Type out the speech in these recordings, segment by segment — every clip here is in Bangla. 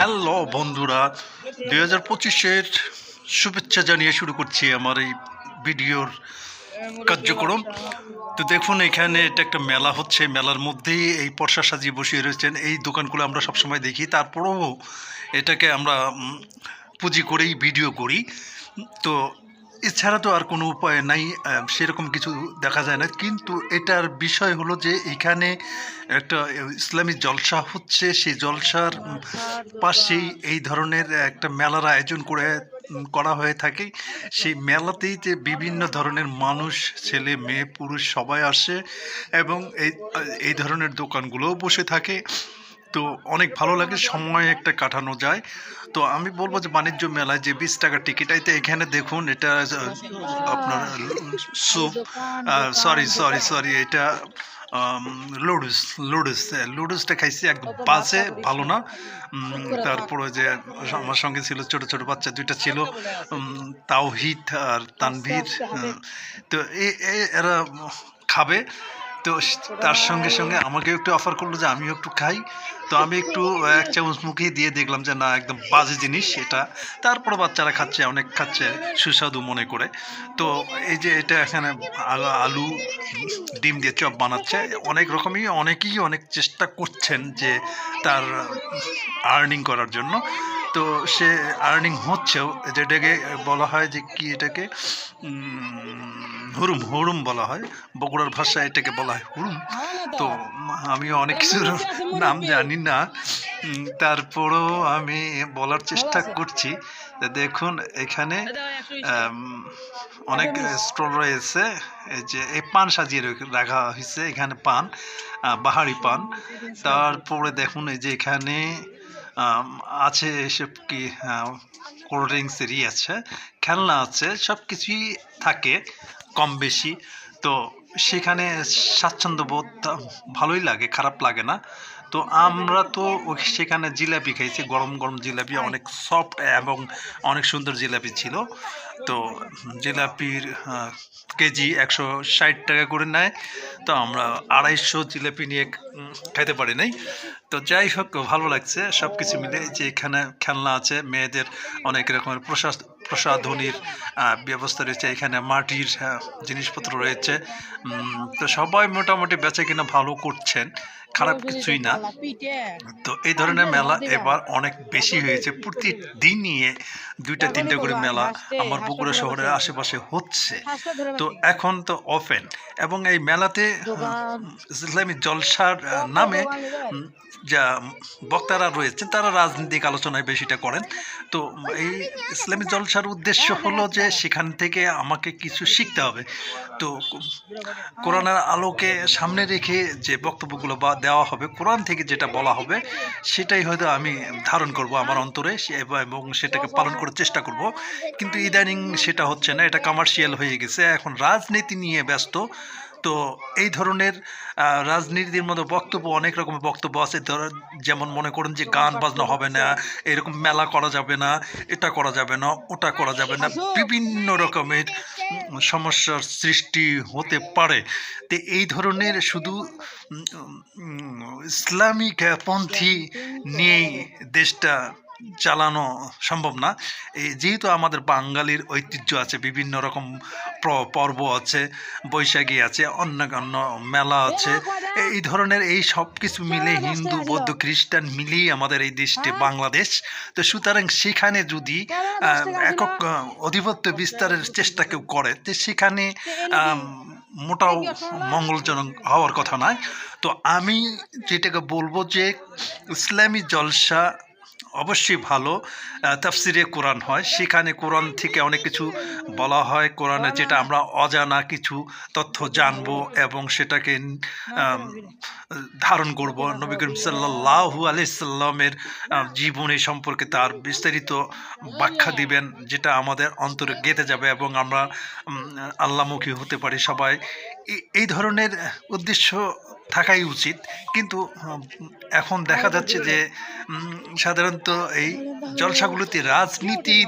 হ্যালো বন্ধুরা, দুই হাজার পঁচিশের শুভেচ্ছা জানিয়ে শুরু করছি আমার এই ভিডিওর কার্যক্রম। তো দেখুন, এখানে এটা একটা মেলা হচ্ছে, মেলার মধ্যেই এই পর্ষা সাজিয়ে বসিয়ে রয়েছেন। এই দোকানগুলো আমরা সবসময় দেখি, তারপরেও এটাকে আমরা পুঁজি করেই ভিডিও করি। তো এছাড়া তো আর কোনো উপায় নাই সেরকম কিছু দেখা যায় না। কিন্তু এটার বিষয় হলো যে এখানে একটা ইসলামী জলসা হচ্ছে, সেই জলসার পাশেই এই ধরনের একটা মেলার আয়োজন করে করা হয়ে থাকে। সেই মেলাতেই যে বিভিন্ন ধরনের মানুষ, ছেলে, মেয়ে, পুরুষ সবাই আসে এবং এই এই ধরনের দোকানগুলোও বসে থাকে। তো অনেক ভালো লাগে সময় একটা কাটানো যায়। তো আমি বলব যে বাণিজ্য মেলায় যে বিশ টাকার টিকিট এইতে এখানে দেখুন এটা আপনার স্যুপ সরি সরি সরি এটা লুডুস লুডুস লুডুসটা খাইছি একদম বাজে ভালো না। তারপরে যে আমার সঙ্গে ছিল ছোট ছোট বাচ্চা দুইটা ছিল তাওহিদ আর তানভীর তো এ- এ- এরা খাবে। তো তার সঙ্গে সঙ্গে আমাকে একটু অফার করল যে আমিও একটু খাই। তো আমি একটু এক চামচ মুখে দিয়ে দেখলাম যে না, একদম বাজে জিনিস এটা। তারপরে বাচ্চারা খাচ্ছে, অনেক খাচ্ছে, সুস্বাদু মনে করে। তো এই যে এটা এখানে আলু, ডিম দিয়ে চপ বানাচ্ছে। অনেক রকমই, অনেকেই অনেক চেষ্টা করছেন যে তার আর্নিং করার জন্য। তো সে আর্নিং হচ্ছেও যেটাকে বলা হয় যে কি এটাকে? হুরুম হুরুম বলা হয়। বগুড়ার ভাষায় এটাকে বলা হয় হুরুম। তো? আমি অনেক কিছুর নাম জানি না। তারপরেও আমি বলার চেষ্টা করছি। দেখুন এখানে অনেক স্টল রয়েছে। এই যে এই পান সাজিয়ে রাখা হয়েছে এখানে পান বাহারি পান। তারপরে দেখুন এই যে এখানে আছে এসব কি কোল্ড ড্রিঙ্কসেরই আছে খেলনা আছে সব কিছুই থাকে কম বেশি তো সেখানে স্বাচ্ছন্দ্য বোধ ভালোই লাগে খারাপ লাগে না। তো আমরা তো সেখানে জিলাপি খাইছি গরম গরম জিলাপি অনেক সফট এবং অনেক সুন্দর জিলাপি ছিল। তো জিলাপির কেজি একশো ষাট টাকা করে নেয়। তো আমরা আড়াইশো জিলাপি নিয়ে খাইতে পারি নাই। তো যাই হোক ভালো লাগছে। সব কিছু মিলে যে এখানে খেলনা আছে মেয়েদের অনেক রকমের প্রসাদ প্রসাধনীর ব্যবস্থা রয়েছে এখানে মাটির জিনিসপত্র রয়েছে। তো সবাই মোটামুটি বেচে কিনা ভালো করছেন। খারাপ কিছুই না। তো এই ধরনের মেলা এবার অনেক বেশি হয়েছে। প্রতিদিনই দুইটা তিনটা করে মেলা আমার বগুড়া শহরের আশেপাশে হচ্ছে। তো এখন তো ওপেন এবং এই মেলাতে ইসলামী জলসার নামে যা বক্তারা রয়েছেন তারা রাজনৈতিক আলোচনায় বেশিটা করেন। তো এই ইসলামী জলসার উদ্দেশ্য হলো যে সেখান থেকে আমাকে কিছু শিখতে হবে। তো কোরআনের আলোকে সামনে রেখে যে বক্তব্যগুলো বা দেওয়া হবে, কোরআন থেকে যেটা বলা হবে, সেটাই হয়তো আমি ধারণ করব আমার অন্তরে এবং সেটাকে পালন করার চেষ্টা করব। কিন্তু ইদানিং সেটা হচ্ছে না, এটা কমার্শিয়াল হয়ে গেছে। এখন রাজনীতি নিয়ে ব্যস্ত তো এই ধরনের রাজনীতির মধ্যে বক্তব্য অনেক রকমের বক্তব্য আছে। ধর- যেমন মনে করুন যে গান বাজনা হবে না এরকম মেলা করা যাবে না এটা করা যাবে না ওটা করা যাবে না বিভিন্ন রকমের সমস্যার সৃষ্টি হতে পারে। তো এই ধরনের শুধু ইসলামিক পন্থী নিয়েই দেশটা চালানো সম্ভব না। এই যেহেতু আমাদের বাঙালির ঐতিহ্য আছে বিভিন্ন রকম পর্ব আছে বৈশাখী আছে অন্যান্য মেলা আছে এই ধরনের এই সব কিছু মিলে হিন্দু বৌদ্ধ খ্রিস্টান মিলিয়ে আমাদের এই দেশটি বাংলাদেশ। তো সুতরাং সেখানে যদি একক আহ, আধিপত্য বিস্তারের চেষ্টা কেউ করে তো সেখানে মোটাও মঙ্গলজনক হওয়ার কথা নয়। তো আমি যেটাকে বলব যে ইসলামী জলসা অবশ্যই ভালো। তাফসিরে কোরআন হয়। সেখানে কোরআন থেকে অনেক কিছু বলা হয়। কোরআনে যেটা আমরা অজানা কিছু তথ্য জানব এবং সেটাকে ধারণ করব নবী করিম সাল্লাহু আলাইসাল্লামের জীবনী সম্পর্কে তার বিস্তারিত ব্যাখ্যা দিবেন, যেটা আমাদের অন্তরে গেঁথে যাবে এবং আমরা আল্লামুখী হতে পারি সবাই। এই- ধরনের উদ্দেশ্য থাকাই উচিত। কিন্তু এখন দেখা যাচ্ছে যে সাধারণত এই জলসাগুলোতে রাজনীতি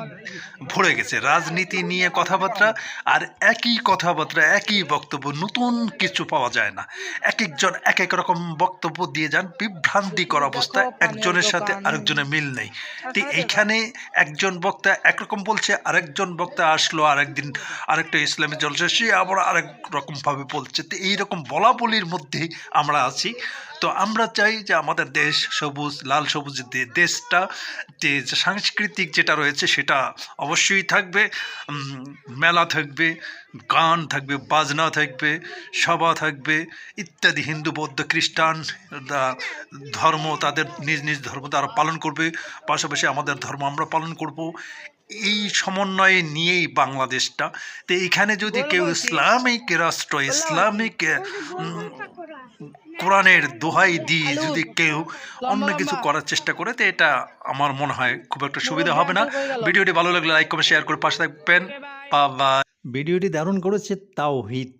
ভরে গেছে। রাজনীতি নিয়ে কথাবার্তা আর একই কথাবার্তা, একই বক্তব্য, নতুন কিছু পাওয়া যায় না। এক একজন এক এক রকম বক্তব্য দিয়ে যান বিভ্রান্তিকর অবস্থা একজনের সাথে আরেকজনের মিল নেই। তো এইখানে একজন বক্তা একরকম বলছে আরেকজন বক্তা আসলো আরেকদিন আরেকটা ইসলামী জলসা সে আবার আরেক রকমভাবে বলছে। তো এইরকম বলা বলির মধ্যে আমরা আছি। তো আমরা চাই যে আমাদের দেশ সবুজ লাল সবুজ দেশটা যে সাংস্কৃতিক যেটা রয়েছে সেটা অবশ্যই থাকবে। মেলা থাকবে গান থাকবে বাজনা থাকবে সভা থাকবে ইত্যাদি হিন্দু বৌদ্ধ খ্রিস্টান ধর্ম তাদের নিজ নিজ ধর্ম তারা পালন করবে। পাশাপাশি আমাদের ধর্ম আমরা পালন করব। এই সমন্বয়ে নিয়েই বাংলাদেশটা। তো এখানে যদি কেউ ইসলামিক রাষ্ট্র ইসলামিক কোরআনের দোহাই দিয়ে যদি কেউ অন্য কিছু করার চেষ্টা করে তো এটা আমার মনে হয় খুব একটা সুবিধা হবে না। ভিডিওটি ভালো লাগলে লাইক কমেন্ট শেয়ার করে পাশে থাকবেন। বা ভিডিওটি দারুণ করেছে তাওহিদ।